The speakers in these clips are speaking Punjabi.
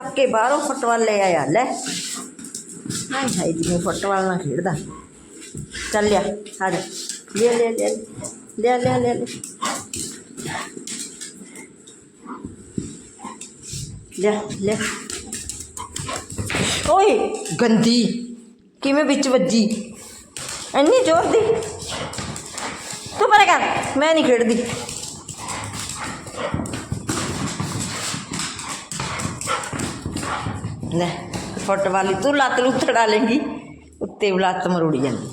ਕੇ ਬਾਹਰੋਂ ਫੁੱਟਬਾਲ ਲੈ ਆਇਆ ਲੈ ਨਹੀਂ ਭਾਈ ਜੀ ਫੁੱਟਬਾਲ ਨਾਲ ਖੇਡਦਾ ਚੱਲ ਲਿਆ ਹੜ ਲੈ ਲੈ ਲੈ ਲੈ ਲੈ ਲੈ ਲੈ ਲੈ ਲੈ ਓਏ ਗੰਦੀ ਕਿਵੇਂ ਵਿੱਚ ਵੱਜੀ ਇੰਨੀ ਜ਼ੋਰ ਦੀ ਤੂੰ ਪਰੇ ਕਰ ਮੈਂ ਨਹੀਂ ਖੇਡਦੀ ਲੈ ਫੁੱਟਬਾਲ ਹੀ ਤੂੰ ਲੱਤ ਨੂੰ ਤੜਾ ਲੇਂਗੀ ਉੱਤੇ ਲੱਤ ਮਰੋੜੀ ਜਾਂਦੀ।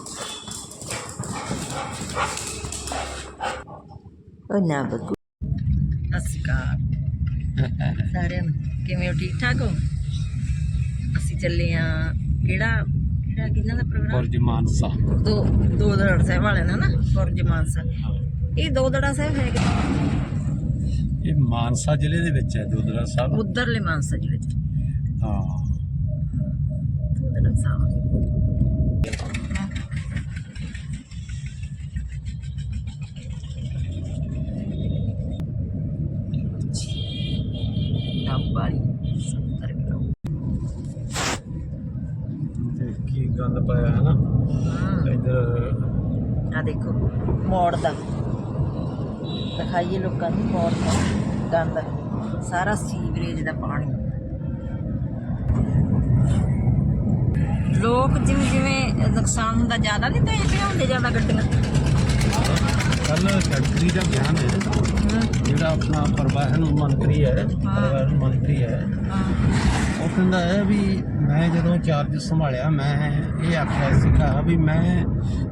ਉਹ ਨਾ ਬੱਗੂ ਅਸਕਾਰ ਸਾਰਿਆਂ ਨੂੰ ਕਿਵੇਂ ਹੋ ਠੀਕ ਠਾਕ ਹੋ? ਅਸੀਂ ਚੱਲੇ ਆ ਕਿਹੜਾ ਕਿਹੜਾ ਕਿਹਨਾਂ ਦਾ ਪ੍ਰੋਗਰਾਮ? ਫੌਜ ਮਾਨਸਾ। ਦੋ ਦੋ ਦੜਾ ਸਾਹਿਬ ਵਾਲਿਆਂ ਦਾ ਨਾ ਫੁਰਜ ਮਾਨਸਾ। ਇਹ ਦੋ ਦੜਾ ਸਾਹਿਬ ਹੈ ਕਿ ਇਹ ਮਾਨਸਾ ਜ਼ਿਲ੍ਹੇ ਦੇ ਵਿੱਚ ਹੈ ਦੋਦਰਾ ਸਾਹਿਬ। ਉਧਰਲੇ ਮਾਨਸਾ ਜ਼ਿਲ੍ਹੇ ਚ। 70 ਕਿਲੋ ਤੇ ਕੀ ਗੰਦ ਪਾਇਆ ਹੈ ਨਾ ਇਧਰ ਆ ਦੇਖੋ ਮੋੜ ਦਾ ਦਿਖਾਈਏ ਲੋਕਾਂ ਨੂੰ ਮੋੜ ਦਾ ਗੰਦ ਸਾਰਾ ਸੀਵਰੇਜ ਦਾ ਪਾਣੀ ਲੋਕ ਜਿਵੇਂ ਜਿਵੇਂ ਨੁਕਸਾਨ ਹੁੰਦਾ ਜ਼ਿਆਦਾ ਨਹੀਂ ਤੇ ਭਿਆਉਂਦੇ ਜ਼ਿਆਦਾ ਗੱਡੀਆਂ। ਕੱਲ ਫੈਕਟਰੀ ਦਾ ਬਿਆਨ ਹੈ। ਜਿਹੜਾ ਆਪਣਾ ਪਰਿਵਾਹਨ ਮੰਤਰੀ ਹੈ ਪਰਿਵਾਹਨ ਮੰਤਰੀ ਹੈ। ਉਹ ਕਹਿੰਦਾ ਹੈ ਵੀ ਮੈਂ ਜਦੋਂ ਚਾਰਜ ਸੰਭਾਲਿਆ ਮੈਂ ਇਹ ਆਖਿਆ ਸੀਗਾ ਵੀ ਮੈਂ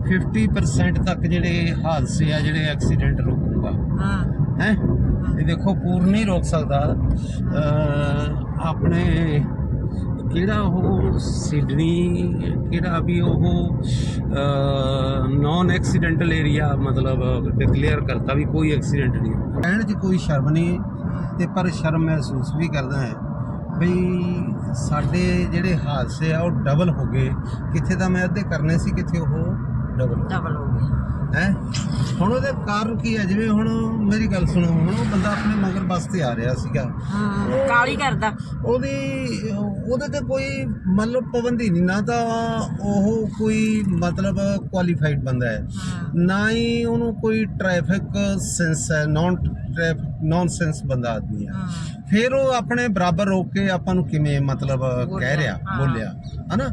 50% ਤੱਕ ਜਿਹੜੇ ਹਾਦਸੇ ਆ ਜਿਹੜੇ ਐਕਸੀਡੈਂਟ ਰੋਕੂਗਾ। ਹਾਂ। ਹੈ? ਇਹ ਦੇਖੋ ਪੂਰਨ ਨਹੀਂ ਰੋਕ ਸਕਦਾ। ਆਪਣੇ ਕਿਹੜਾ ਉਹ ਸਿਡਨੀ ਕਿਹੜਾ ਵੀ ਉਹ ਨਾਨ ਐਕਸੀਡੈਂਟਲ ਏਰੀਆ ਮਤਲਬ ਡਿਕਲੇਅਰ ਕਰਤਾ ਵੀ ਕੋਈ ਐਕਸੀਡੈਂਟ ਨਹੀਂ। ਕਹਿਣ 'ਚ ਕੋਈ ਸ਼ਰਮ ਨਹੀਂ ਤੇ ਪਰ ਸ਼ਰਮ ਮਹਿਸੂਸ ਵੀ ਕਰਦਾ ਹੈ। ਬਈ ਸਾਡੇ ਜਿਹੜੇ ਹਾਦਸੇ ਆ ਉਹ ਡਬਲ ਹੋ ਗਏ। ਕਿੱਥੇ ਤਾਂ ਮੈਂ ਅੱਧੇ ਕਰਨੇ ਸੀ ਕਿੱਥੇ ਉਹ ਡਬਲ ਡਬਲ ਹੋ ਗਿਆ ਹੈ। ਹੁਣ ਉਹਦੇ ਕਾਰਨ ਕੀ ਹੈ? ਜਿਵੇਂ ਹੁਣ ਮੇਰੀ ਗੱਲ ਸੁਣੋ ਹੁਣ ਉਹ ਬੰਦਾ ਆਪਣੇ ਮਗਰ ਬੱਸ ਤੇ ਆ ਰਿਹਾ ਸੀਗਾ। ਹਾਂ ਕਾਲੀ ਕਰਦਾ। ਉਹਦੀ ਉਹਦੇ ਤੇ ਕੋਈ ਮਤਲਬ ਪਾਬੰਦੀ ਨਹੀਂ ਨਾ ਤਾਂ ਉਹ ਕੋਈ ਮਤਲਬ ਕੁਆਲੀਫਾਈਡ ਬੰਦਾ ਹੈ। ਨਾ ਹੀ ਉਹਨੂੰ ਕੋਈ ਟ੍ਰੈਫਿਕ ਸੈਂਸ ਹੈ ਨਾਨ ਟ੍ਰੈਫਿਕ ਨੌਨ ਸੈਂਸ ਬੰਦਾ ਆਦਮੀ ਹਾਂ। ਫਿਰ ਉਹ ਆਪਣੇ ਬਰਾਬਰ ਰੋਕ ਕੇ ਆਪਾਂ ਨੂੰ ਕਿਵੇਂ ਮਤਲਬ ਕਹਿ ਰਿਹਾ। ਬੋਲਿਆ ਹਨਾ?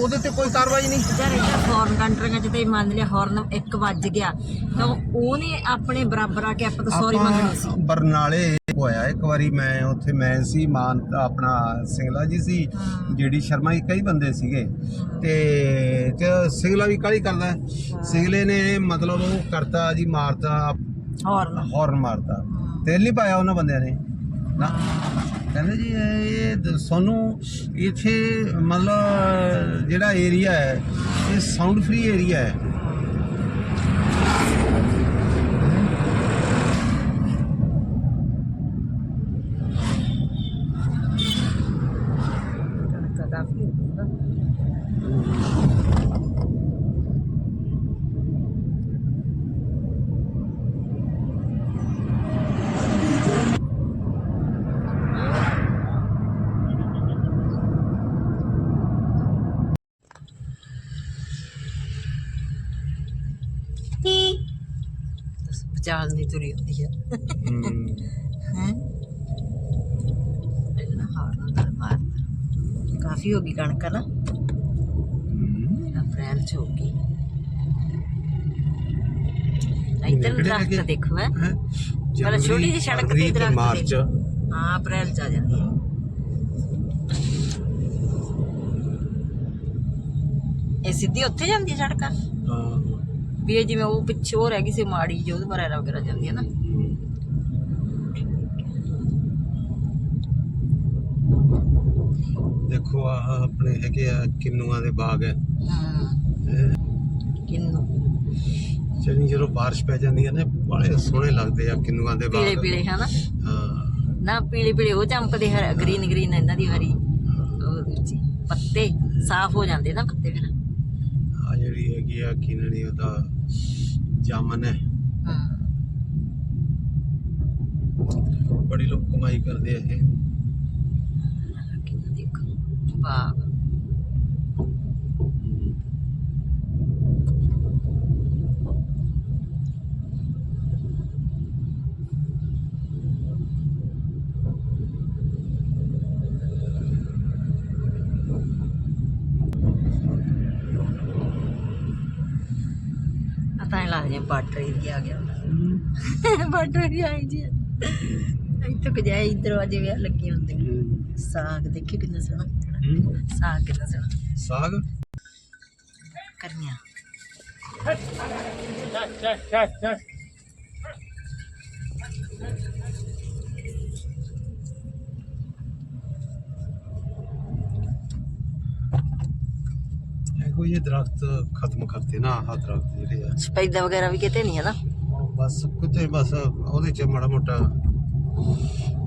ਉਹਦੇ ਤੇ ਕੋਈ ਕਾਰਵਾਈ ਨਹੀਂ। ਯਾਰ ਇਹ ਫੋਰਨ ਕੰਟਰੀਆਂ 'ਚ ਤੇ ਮੰਨ ਲਿਆ ਹਾਰਨ ਇੱਕ ਵੱਜ ਗਿਆ। ਤਾਂ ਉਹਨੇ ਆਪਣੇ ਬਰਾਬਰ ਆ ਕੇ ਆਪਾਂ ਤੋਂ ਸੌਰੀ ਮੰਗਣੀ ਸੀ। ਬਰਨਾਲੇ ਹੋਇਆ। ਇੱਕ ਵਾਰੀ ਮੈਂ ਉੱਥੇ ਮੈਂ ਸੀ ਮਾਨ ਆਪਣਾ ਸਿੰਗਲਾ ਜੀ ਸੀ। ਜਿਹੜੀ ਸ਼ਰਮਾ ਜੀ ਕਈ ਬੰਦੇ ਸੀਗੇ। ਤੇ ਸਿੰਗਲਾ ਵੀ ਕਾਲੀ ਕਰਦਾ। ਸਿੰਗਲੇ ਨੇ ਮਤਲਬ ਉਹ ਕਰਤਾ ਜੀ ਮਾਰਤਾ। ਹਾਰਨ ਹੌਰਨ ਮਾਰਤਾ ਤੇਲ ਨਹੀਂ ਪਾਇਆ ਉਹਨਾਂ ਬੰਦਿਆਂ ਨੇ। ਨਾ। ਕਹਿੰਦੇ ਜੀ, ਇਹ ਦ- ਸਾਨੂੰ ਇੱਥੇ ਮਤਲਬ ਜਿਹੜਾ ਏਰੀਆ ਹੈ, ਇਹ ਸਾਊਂਡ ਫ੍ਰੀ ਏਰੀਆ ਹੈ ਕਣਕਾਂ ਕਾਫੀ ਹੋ ਗਈ ਨਾ ਵਿਚਾਲ ਨਹੀਂ ਤੁਰੀ ਹੁੰਦੀ ਹੈ। ਹਮ। ਹੈ? ਪਹਿਲਾਂ ਹਾਰਨ ਦਾ ਮਾਰਦਾ ਕਾਫੀ ਹੋ ਗਈ ਕਣਕ ਨਾ ਅਪ੍ਰੈਲ ਚ ਹੋ ਗਈ। ਇੱਧਰ ਦਰਖਤ? ਦੇਖੋ ਹੈ? ਪਹਿਲਾਂ ਛੋਟੀ ਜਿਹੀ ਸੜਕ ਤੇ ਦਰਖਤ ਮਾਰਚ। ਹਾਂ ਅਪ੍ਰੈਲ ਚ ਆ ਜਾਂਦੀ ਹੈ ਇਹ ਸਿੱਧੀ ਉੱਥੇ ਜਾਂਦੀ ਹੈ ਸੜਕ? ਹਾਂ। ਵੀ ਇਹ ਜਿਵੇਂ ਉਹ ਪਿੱਛੇ ਉਹ ਰਹਿ ਗਈ ਸੀ ਮਾੜੀ ਜੋ ਉਹਦੇ ਬਾਰੇ ਵਗੈਰਾ ਜਾਂਦੀ ਹੈ ਨਾ। ਦੇਖੋ ਆ ਆਪਣੇ ਹੈਗੇ ਆ ਕਿੰਨੂਆਂ ਦੇ ਬਾਗ ਹੈ। ਹਾਂ। ਕਿੰਨੂ। ਜਦੋਂ ਬਾਰਿਸ਼ ਪੈ ਜਾਂਦੀ ਹੈ ਨਾ ਬੜੇ ਸੋਹਣੇ ਲੱਗਦੇ ਆ ਕਿੰਨੂਆਂ ਦੇ ਬਾਗ। ਪੀਲੇ ਪੀਲੇ ਹਨਾ? ਹਾਂ। ਨਾ ਪੀਲੇ ਪੀਲੇ ਉਹ ਚਮਕਦੇ ਹਰ ਗ੍ਰੀਨ ਗ੍ਰੀਨ ਇਹਨਾਂ ਦੀ ਹਰੀ ਪੱਤੇ ਸਾਫ਼ ਹੋ ਜਾਂਦੇ ਨਾ ਪੱਤੇ ਫਿਰ। ਆ ਜਿਹੜੀ ਹੈਗੀ ਆ ਕੀ ਨਾਮ ਉਹਦਾ ਜਾਮਨ ਹੈ। ਹਾਂ ਬੜੇ ਲੋਕ ਕਮਾਈ ਕਰਦੇ ਆ ਇਹ। ਦੇਖੋ ਵਾਹ। ਜਿਹਾ ਬਾਰਡਰ ਏਰੀਆ ਆ ਗਿਆ। ਬਾਰਡਰ ਏਰੀਆ ਆਈ ਜੀ। ਇੱਥੇ ਕਿ ਜਾਈ ਦਰਵਾਜ਼ੇ ਵੇ ਲੱਗੇ ਹੁੰਦੇ। ਨੇ ਸਾਗ ਦੇਖੀ ਕਿੰਨਾ ਸੋਹਣਾ ਸਾਗ ਕਿੰਨਾ ਸੋਹਣਾ। ਸਾਗ? ਕਰਨੀਆਂ ਇਹੋ ਜਿਹੇ ਦਰਖਤ ਖਤਮ ਕਰਤੇ ਨਾ ਆਹ ਦਰਖਤ ਜਿਹੜੇ ਆ। ਸਪੈਦਾ ਵਗੈਰਾ ਵੀ ਕਿਤੇ ਨਹੀਂ ਹੈ ਨਾ ਬਸ ਕਿਤੇ ਬਸ ਉਹਦੇ ਚ ਮਾੜਾ ਮੋਟਾ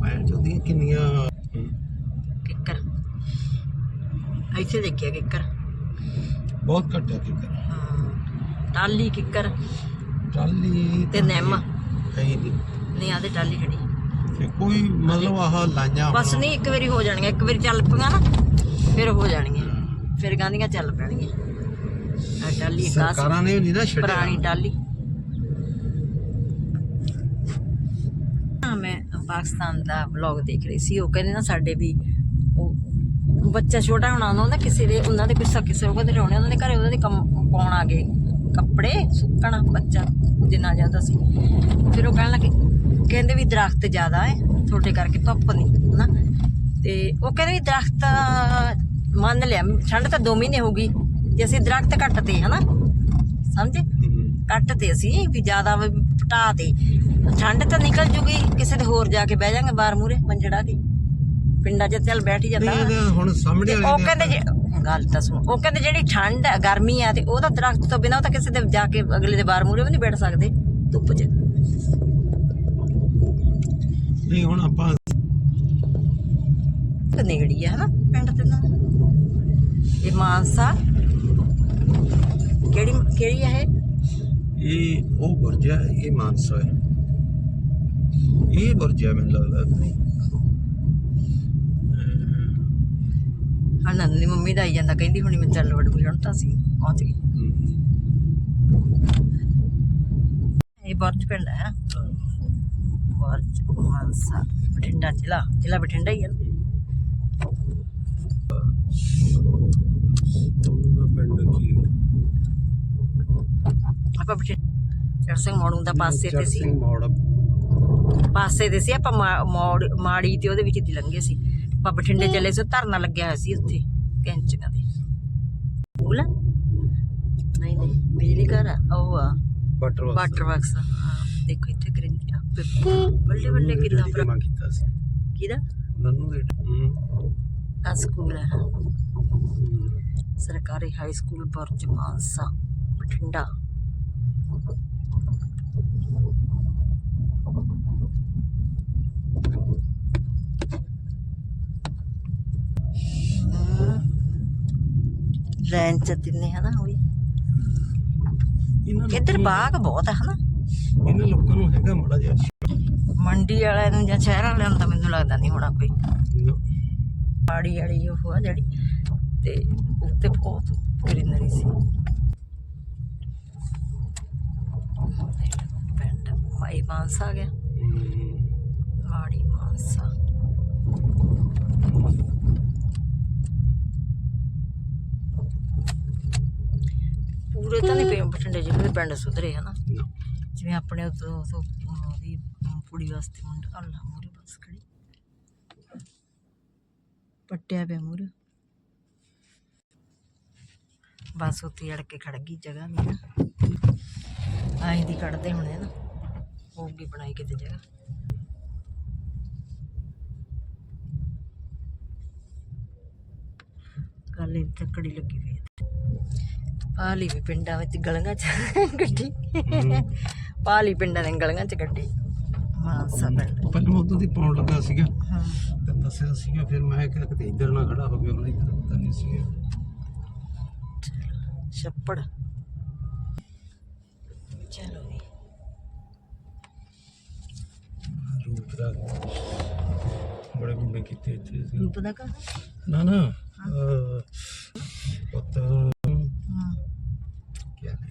ਮੈਂ ਚੋਦੀਆਂ ਕਿੰਨੀਆਂ ਕਿੱਕਰ। ਇੱਥੇ ਦੇਖਿਆ ਕਿੱਕਰ। ਬਹੁਤ ਕਿਤੇ ਹਾਂ ਟਾਲੀ ਕਿੱਕਰ ਟਾਲੀ ਤੇ ਨਿੰਮ। ਹੈ ਹੀ ਨਹੀਂ। ਨਹੀਂ ਆਦੇ ਟਾਲੀ ਖੜੀ ਤੇ ਕੋਈ ਮਤਲਬ ਆਹ ਲਾਈਆਂ ਬਸ ਨਹੀਂ ਇੱਕ ਵਾਰੀ ਹੋ ਜਾਣਗੀਆਂ ਇੱਕ ਵਾਰੀ ਚੱਲ ਪਈਆਂ ਨਾ ਫਿਰ ਹੋ ਜਾਣਗੀਆਂ। ਫਿਰ ਗਾਂਧੀਆਂ ਚੱਲ ਪੈਣਗੀਆਂ। ਆ ਟਾਲੀ ਕਾਸ ਸਰਕਾਰਾਂ ਨੇ ਨਹੀਂ ਨਾ ਛੱਡਿਆ। ਪੁਰਾਣੀ ਟਾਲੀ ਹਾਂ ਮੈਂ ਪਾਕਿਸਤਾਨ ਦਾ ਵਲੌਗ ਦੇਖ ਰਹੀ ਸੀ। ਉਹ ਕਹਿੰਦੇ ਨਾ ਸਾਡੇ ਵੀ ਉਹ ਬੱਚਾ ਛੋਟਾ ਹੋਣਾ ਉਹਨਾਂ ਦਾ ਕਿਸੇ ਦੇ ਉਹਨਾਂ ਦੇ ਕਿਸੇ ਕਿਸੇ ਉਹ ਕਹਿੰਦੇ ਰਹਿਣੇ ਉਹਨਾਂ ਦੇ ਘਰੇ ਉਹਨਾਂ ਦੇ ਕੰਮ ਪਾਉਣ ਆ ਗਏ। ਕੱਪੜੇ ਸੁੱਕਣ ਬੱਚਾ ਜਿੰਨਾ ਜਾਂਦਾ ਸੀ। ਫਿਰ ਉਹ ਕਹਿਣ ਲੱਗੇ ਕਹਿੰਦੇ ਵੀ ਦਰਖਤ ਜ਼ਿਆਦਾ ਹੈ ਤੁਹਾਡੇ ਕਰਕੇ ਧੁੱਪ ਨਹੀਂ ਹਨਾ। ਤੇ ਉਹ ਕਹਿੰਦੇ ਵੀ ਦਰਖਤ ਮੰਨ ਲਿਆ ਠੰਡ ਤਾਂ 2 ਮਹੀਨੇ ਹੋਊਗੀ ਜੇ ਅਸੀਂ ਦਰਖਤ ਕੱਟਦੇ ਹਨਾ? ਸਮਝੇ? ਹਮ। ਕੱਟ ਤੇ ਅਸੀਂ ਵੀ ਜ਼ਿਆਦਾ ਪਟਾ ਤੇ ਠੰਡ ਤਾਂ ਨਿਕਲ ਜੂਗੀ ਕਿਸੇ ਦੇ ਹੋਰ ਜਾ ਕੇ ਬਹਿ ਜਾਾਂਗੇ ਬਾਹਰ ਮੂਰੇ ਮੰਜੜਾ ਕੇ ਪਿੰਡਾਂ 'ਚ ਚੱਲ ਬੈਠ ਹੀ ਜਾਂਦਾ। ਹੁਣ ਸਾਹਮਣੇ ਉਹ ਕਹਿੰਦੇ ਜੇ ਗੱਲ ਤਾਂ ਸੁਣ ਉਹ ਕਹਿੰਦੇ ਜਿਹੜੀ ਠੰਡ ਹੈ ਗਰਮੀ ਆ ਤੇ ਉਹਦਾ ਦਰਖਤ ਤੋਂ ਬਿਨਾਂ ਉਹ ਤਾਂ ਕਿਸੇ ਦੇ ਜਾ ਕੇ ਅਗਲੇ ਦੇ ਬਾਹਰ ਮੂਰੇ ਵੀ ਨਹੀਂ ਬੈਠ ਸਕਦੇ। ਧੁੱਪ 'ਚ। ਨਹੀਂ ਹੁਣ ਆਪਾਂ ਨੇੜੀ ਆ ਹਨਾ ਪਿੰਡ ਤੇ ਨਾ ਇਹ ਮਾਨਸਾ। ਕਿਹੜੀ ਕਿਹੜੀ ਹੈ ਇਹ? ਇਹ ਉਹ ਵਰਜਾ ਇਹ ਮਾਨਸਾ ਹੈ। ਇਹ ਵਰਜਾ ਮੈਨੂੰ ਲੱਗਦਾ ਕਿ ਨਹੀਂ ਹਾਂ ਨੰਨੀ ਮੰਮੀ ਦਾ ਆਈ ਜਾਂਦਾ ਕਹਿੰਦੀ ਹੁਣੀ ਮੈਂ ਚੱਲ ਵੜ ਹੁਣ ਤਾਂ ਸੀ ਪਹੁੰਚ ਗਈ ਇਹ ਬਰਜ ਪਿੰਡ ਹੈ। ਬਰਜ ਮਾਨਸਾ ਬਠਿੰਡਾ ਜ਼ਿਲ੍ਹਾ। ਜ਼ਿਲ੍ਹਾ ਬਠਿੰਡਾ ਹੀ ਹੈ ਨਾ। ਦਾ ਆਪਾਂ ਬਠਿੰਡਾ ਸਿੰਘ ਮੋੜੂ ਦਾ ਪਾਸੇ ਤੇ ਸੀ। ਸਿੰਘ ਮੋੜ। ਪਾਸੇ ਤੇ ਸੀ ਆਪਾਂ ਮੋੜ ਮਾੜੀ ਤੇ ਉਹਦੇ ਵਿੱਚ ਦੀ ਲੰਘੇ ਸੀ। ਆਪਾਂ ਬਠਿੰਡੇ ਚੱਲੇ ਸੀ ਧਰਨਾ ਲੱਗਿਆ ਹੋਇਆ ਸੀ ਉੱਥੇ ਕੈਂਚੀਆਂ ਦੇ ਬੋਲ ਨਹੀਂ ਨਹੀਂ ਬਿਜਲੀ ਘਰ ਆ ਉਹ ਆ। ਵਾਟਰ ਬਾਕਸ ਹਾਂ। ਦੇਖੋ ਇੱਥੇ ਕਰਿੰਦੀ ਆ ਬੱਲੇ ਬੱਲੇ ਕਿੰਨਾ ਜਮਾ ਕੀਤਾ ਸੀ। ਕਿਹਦਾ? ਨੰਨੂ ਦੇ ਆ ਸਕੂਲ ਹੈ। ਸਰਕਾਰੀ ਹਾਈ ਸਕੂਲ ਬਰਜ ਮਾਨਸਾ ਬਠਿੰਡਾ। ਲੈਣ ਚ ਤਿੰਨੇ ਹਨਾ ਹੋਈ ਇੱਧਰ ਬਾਗ ਬਹੁਤ ਹੈ ਹਨਾ। ਇਹਨਾਂ ਲੋਕਾਂ ਨੂੰ ਹੈਗਾ ਮਾੜਾ ਜਿਹਾ। ਮੰਡੀ ਵਾਲਿਆਂ ਨੂੰ ਜਾਂ ਸ਼ਹਿਰ ਵਾਲਿਆਂ ਨੂੰ ਤਾਂ ਮੈਨੂੰ ਲੱਗਦਾ ਨਹੀਂ ਹੋਣਾ ਕੋਈ। ਨਾ। ਪਾੜੀ ਵਾਲੀ ਉਹ ਆ ਜਿਹੜੀ, ਤੇ ਉੱਤੇ ਬਹੁਤ ਗ੍ਰੀਨਰੀ ਸੀ। ਪਿੰਡ ਮਾਈ ਮਾਨਸਾ ਗਿਆ। ਮਾੜੀ ਮਾਨਸਾ। ਪੂਰੇ ਤਾਂ ਨਹੀਂ ਪਿੰਡ ਬਠਿੰਡੇ ਜਿਵੇਂ ਪਿੰਡ ਸੁਧਰੇ ਹਨਾ ਜਿਵੇਂ ਆਪਣੇ ਉਦੋਂ ਉਦੋਂ ਉਹਦੀ ਕੁੜੀ ਵਾਸਤੇ ਮੁੰਡਾ, ਅੱਲਾ ਮੂਰੇ ਬਸ ਖੜੀ। ਪੱਟਿਆ ਪਿਆ ਮੂਰੇ ਬਸ ਉੱਥੇ ਅੜ ਕੇ ਖੜ ਗਈ ਜਗ੍ਹਾ ਨਾ। ਆਈ ਦੀ ਕੱਢਦੇ ਹੋਣੇ ਨਾ। ਹੋਊਗੀ ਬਣਾਈ ਕਿਤੇ ਜਗ੍ਹਾ। ਕੱਲ ਇਹ ਤੱਕੜੀ ਲੱਗੀ ਹੋਈ ਪਾਲੀ ਵੀ ਪਿੰਡਾਂ ਵਿੱਚ ਗਲੀਆਂ 'ਚ ਗੱਡੀ। ਪਾਲੀ ਪਿੰਡਾਂ ਦੇ ਗਲੀਆਂ 'ਚ ਗੱਡੀ। ਮਾਨਸਾ ਪਿੰਡ ਪਹਿਲਾਂ ਉਦੋਂ ਦੀ ਪਾਉਣ ਲੱਗਾ ਸੀਗਾ ਹਾਂ। ਤੇ ਦੱਸਿਆ ਸੀਗਾ ਫਿਰ ਮੈਂ ਕਿਹਾ ਕਿਤੇ ਇੱਧਰ ਨਾ ਖੜਾ ਹੋਵੇ ਉਹਨਾਂ ਇੱਧਰ ਪਤਾ ਨਹੀਂ ਸੀਗਾ। ਛੱਪੜ। ਚਲੋ ਵੀ ਰੂਪ ਦਾ ਬੜੇ ਗੁੰਡੇ ਕੀਤੇ ਇੱਥੇ ਸੀ। ਰੂਪ ਦਾ ਕਾ? ਨਾ ਨਾ ਪੁੱਤ। ਕੀ ਆ ਗਏ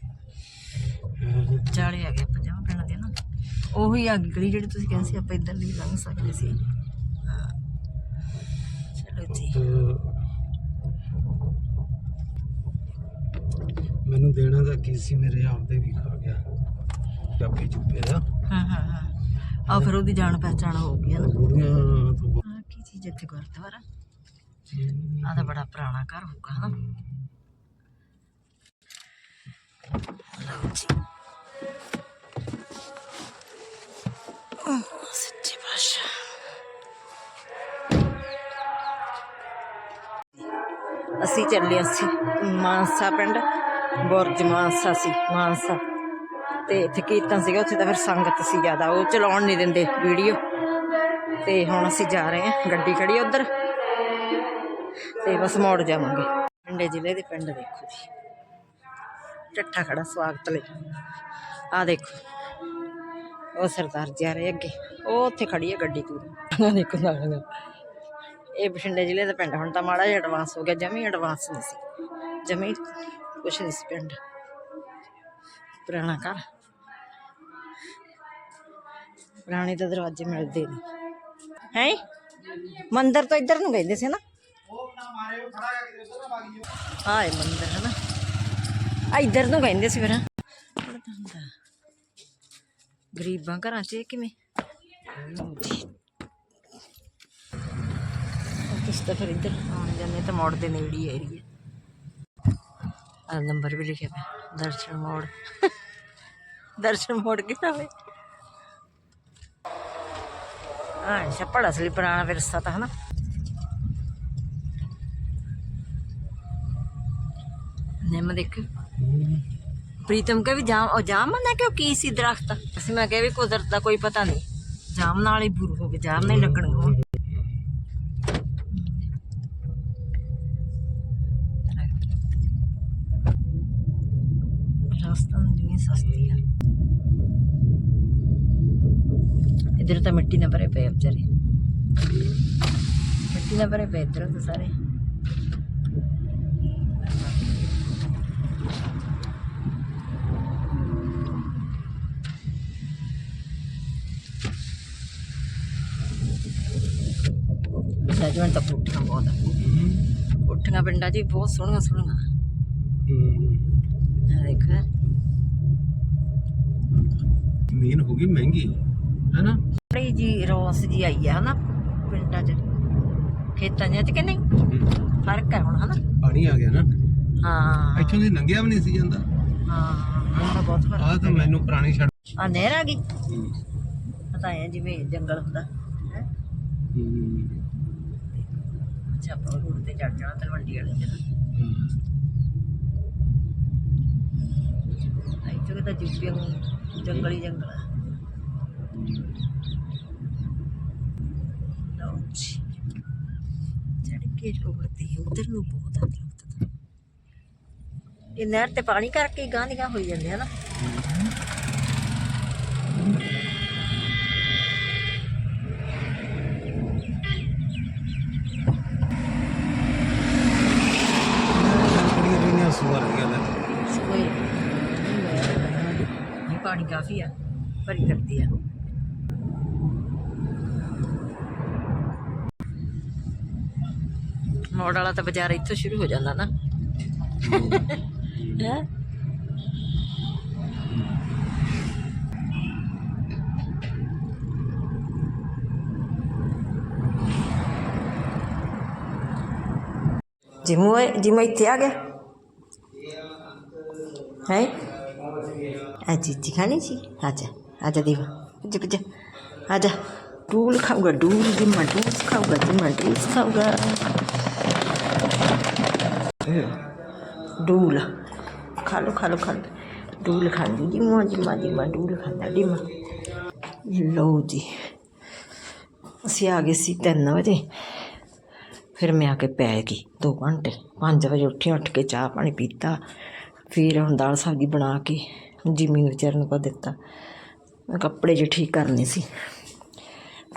ਆਪਾਂ ਜਮਾ ਪਿੰਡ ਦੇ ਨਾ ਉਹੀ ਆ ਗਲੀ ਜਿਹੜੀ ਤੁਸੀਂ ਕਹਿੰਦੇ ਸੀ ਆਪਾਂ ਇੱਧਰ ਨਹੀਂ ਲੰਘ ਸਕਦੇ ਸੀ। ਚਲੋ ਜੀ। ਮੈਨੂੰ ਦੇਣਾ ਤਾਂ ਕੀ ਸੀ ਮੇਰੇ ਆਪ ਦੇ ਵੀ ਖਾ ਗਿਆ। ਚਾਪੀ ਚੁੱਪੇ ਦਾ ਹਾਂ ਹਾਂ ਹਾਂ। ਆ ਫਿਰ ਉਹਦੀ ਜਾਣ ਪਹਿਚਾਣ ਹੋ ਗਈ ਹੈ ਨਾ। ਬੁੜੀਆਂ ਤੋਂ ਆ ਕੀ ਚੀਜ਼ ਇੱਥੇ ਗੁਰਦੁਆਰਾ? ਆ ਤਾਂ ਬੜਾ ਪੁਰਾਣਾ ਘਰ ਹੋਊਗਾ ਹਨਾ। ਲਓ ਜੀ। ਚੱਲੇ ਸੀ ਮਾਨਸਾ ਪਿੰਡ, ਬੁਰਜ ਮਾਨਸਾ ਸੀ, ਮਾਨਸਾ। ਤੇ ਇੱਥੇ ਕੀਰਤਨ ਸੀਗਾ, ਉੱਥੇ ਤਾਂ ਫਿਰ ਸੰਗਤ ਸੀ ਜ਼ਿਆਦਾ। ਉਹ ਚਲਾਉਣ ਨਹੀਂ ਦਿੰਦੇ ਵੀਡੀਓ। ਤੇ ਹੁਣ ਅਸੀਂ ਜਾ ਰਹੇ ਹਾਂ ਗੱਡੀ ਖੜੀ ਆ ਉੱਧਰ। ਤੇ ਬਸ ਮੋੜ ਜਾਵਾਂਗੇ। ਪਿੰਡੇ ਜ਼ਿਲ੍ਹੇ ਦੇ ਪਿੰਡ ਦੇਖੋ ਜੀ। ਚੱਠਾ ਖੜਾ ਸਵਾਗਤ ਲਈ। ਆ ਦੇਖੋ। ਉਹ ਸਰਦਾਰ ਜੀ ਰਹੇ ਅੱਗੇ। ਉਹ ਉੱਥੇ ਖੜੀ ਹੈ ਗੱਡੀ ਤੂੰ। ਦੇਖੋ ਨਾਲ। ਇਹ ਬਠਿੰਡੇ ਜ਼ਿਲ੍ਹੇ ਦਾ ਪਿੰਡ ਹੁਣ ਤਾਂ ਮਾੜਾ ਜਿਹਾ ਐਡਵਾਂਸ ਹੋ ਗਿਆ, ਜਮੀ ਐਡਵਾਂਸ ਨਹੀਂ ਸੀ। ਜਮੀ ਕੁਛ ਨਹੀਂ ਸੀ ਪਿੰਡ। ਪੁਰਾਣਾ ਘਰ। ਪੁਰਾਣੇ ਤਾਂ ਦਰਵਾਜ਼ੇ ਮਿਲਦੇ ਨੇ ਹੈ? ਮੰਦਿਰ ਤੋਂ ਇੱਧਰ ਨੂੰ ਗਏ ਸੀ ਨਾ। ਆਏ ਮੰਦਿਰ ਹੈ ਨਾ ਆ ਇੱਧਰ ਨੂੰ ਕਹਿੰਦੇ ਸੀ ਫਿਰ। ਗਰੀਬਾਂ ਘਰਾਂ 'ਚ ਇਹ ਕਿਵੇਂ? ਅਸੀਂ ਤਾਂ ਫਿਰ ਇੱਧਰ। ਆਉਣ ਜਾਂਦੇ ਤਾਂ ਮੋੜ ਦੇ ਨੇੜੇ ਹੀ ਏਰੀਆ ਆ ਨੰਬਰ ਵੀ ਲਿਖਿਆ ਪਿਆ। ਦਰਸ਼ਨ ਮੋੜ। ਦਰਸ਼ਨ ਮੋੜ ਕਿਹੜਾ ਵੇ ਹਾਂ, ਛੱਪੜ ਅਸਲੀ ਪੁਰਾਣਾ ਵਿਰਸਾ ਤਾਂ, ਹਨਾ? ਨਿੰਮ ਦੇਖ। ਪ੍ਰੀਤਮ ਕਹੇ ਵੀ ਜਾਮ ਉਹ ਜਾਮ ਨਾ ਕਿ ਉਹ ਕੀ ਸੀ ਦਰਖਤ? ਅਸੀਂ ਮੈਂ ਕਿਹਾ ਵੀ ਕੁਦਰਤ ਦਾ ਕੋਈ ਪਤਾ ਨਹੀਂ। ਜਾਮ ਨਾਲ ਹੀ ਬੁਰ ਹੋ ਗਏ, ਜਾਮ ਨਹੀਂ ਲੱਗਣਗੇ ਹੁਣ ਰਾਸਤਾ ਜਿਵੇਂ ਸਸਤੀ ਆ ਇਧਰ ਤਾਂ ਮਿੱਟੀ ਨਾ ਭਰੇ ਪਏ ਆ ਵਿਚਾਰੇ ਮਿੱਟੀ ਨਾ ਭਰੇ ਪਏ ਇਧਰ ਤਾਂ ਸਾਰੇ ਸਜਵਣ ਤਾਂ ਪੁੱਠੀਆਂ ਬਹੁਤ ਆ ਪੁੱਠੀਆਂ ਪਿੰਡਾਂ 'ਚ ਵੀ ਬਹੁਤ ਸੋਹਣੀਆਂ ਸੋਹਣੀਆਂ ਆ ਦੇਖ ਜ਼ਮੀਨ ਹੋ ਗਈ ਮਹਿੰਗੀ ਹੈ ਨਾ ਬੜੀ ਜੀ ਰੋਸ ਜੀ ਆਈ ਆ ਹਨਾ? ਪਿੰਡਾਂ 'ਚ। ਖੇਤਾਂ 'ਚ ਕਿ ਨਹੀਂ? ਫ਼ਰਕ ਹੈ ਹੁਣ ਹਨਾ? ਪਾਣੀ ਆ ਗਿਆ ਨਾ। ਹਾਂ। ਇੱਥੋਂ ਦੀ ਲੰਘਿਆ ਵੀ ਨਹੀਂ ਸੀ ਜਾਂਦਾ। ਹਾਂ ਹੁਣ ਤਾਂ ਬਹੁਤ ਫ਼ਰਕ ਆਹ ਤਾਂ ਮੈਨੂੰ ਪੁਰਾਣੀ ਛੱਡ ਆ ਨਹਿਰ ਆ ਗਈ? ਪਤਾ ਹੈ ਜਿਵੇਂ ਜੰਗਲ ਹੁੰਦਾ ਹੈ? ਅੱਛਾ ਆਪਾਂ ਰੋਡ ਤੇ ਚੜ ਜਾਣਾ ਤਲਵੰਡੀ ਵਾਲੇ ਜਨਾ ਇੱਥੇ ਤਾਂ ਜੰਗਲੀ ਜੰਗਲ ਆ ਲਓ ਜੀ ਚੜ ਕੇ ਰੋੜਦੇ ਉਧਰ ਨੂੰ ਬਹੁਤ ਆ ਦਰਖਤ ਇਹ ਨਹਿਰ ਤੇ ਪਾਣੀ ਕਰਕੇ ਗਾਂ ਦੀ ਹੋਈ ਜਾਂਦੇ ਆ ਨਾ ਬੜੀਆਂ ਬੜੀਆਂ ਸੁਵਰ ਗਿਆ ਲੈ ਕੋਈ ਇਹ ਪਾਣੀ ਕਾਫੀ ਆ ਭਰੀ ਕਰਦੀ ਆ ਮੋੜ ਵਾਲਾ ਤਾਂ ਬਾਜ਼ਾਰ ਇੱਥੋਂ ਸ਼ੁਰੂ ਹੋ ਜਾਂਦਾ ਨਾ ਹੈ ਜਿਮੂ ਜਿਮੂ ਇੱਥੇ ਆ ਗਿਆ ਹੈ ਅੱਜ ਜੀ ਖਾਣੀ ਸੀ ਆਜਾ ਆਜਾ ਦੇਵਾ ਪੁੱਜ ਪੁੱਜ ਆਜਾ ਡੂਲ ਖਾਊਗਾ ਡੂਲ ਦੀ ਮਟੂਸ ਖਾਊਗਾ ਦੀ ਮਟੂਸ ਖਾਊਗਾ ਡੂਲ। ਖਾ ਲੋ ਖਾ ਲੋ ਖਾ ਲੋ ਡੂਲ ਖਾਂਦੀ ਜੀ, ਮੋ ਜੀ ਡੂਲ ਖਾਂਦਾ ਲਓ ਜੀ। ਅਸੀਂ ਆ ਗਏ ਸੀ 3 ਵਜੇ। ਫਿਰ ਮੈਂ ਆ ਕੇ ਪੈ ਗਈ 2 ਘੰਟੇ। 5 ਵਜੇ ਉੱਠੀ, ਉੱਠ ਕੇ ਚਾਹ ਪਾਣੀ ਪੀਤਾ। ਫਿਰ ਹੁਣ ਦਾਲ ਸਬਜ਼ੀ ਬਣਾ ਕੇ ਜਿਮੀ ਨੂੰ ਵਿਚਾਰਨ ਨੂੰ ਕੋ ਦਿੱਤਾ ਕੱਪੜੇ ਜੇ ਠੀਕ ਕਰਨੇ ਸੀ।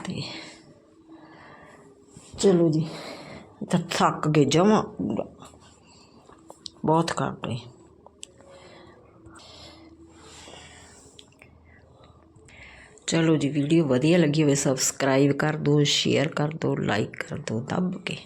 ਤੇ ਚਲੋ ਜੀ ਤਾਂ ਥੱਕ ਗਏ ਜਮਾ ਪੂਰਾ ਬਹੁਤ ਕਰ ਗਏ ਚਲੋ ਜੀ ਵੀਡੀਓ ਵਧੀਆ ਲੱਗੀ ਹੋਵੇ ਸਬਸਕ੍ਰਾਈਬ ਕਰ ਦਿਓ ਸ਼ੇਅਰ ਕਰ ਦਿਓ ਲਾਈਕ ਕਰ ਦਿਓ ਦੱਬ ਕੇ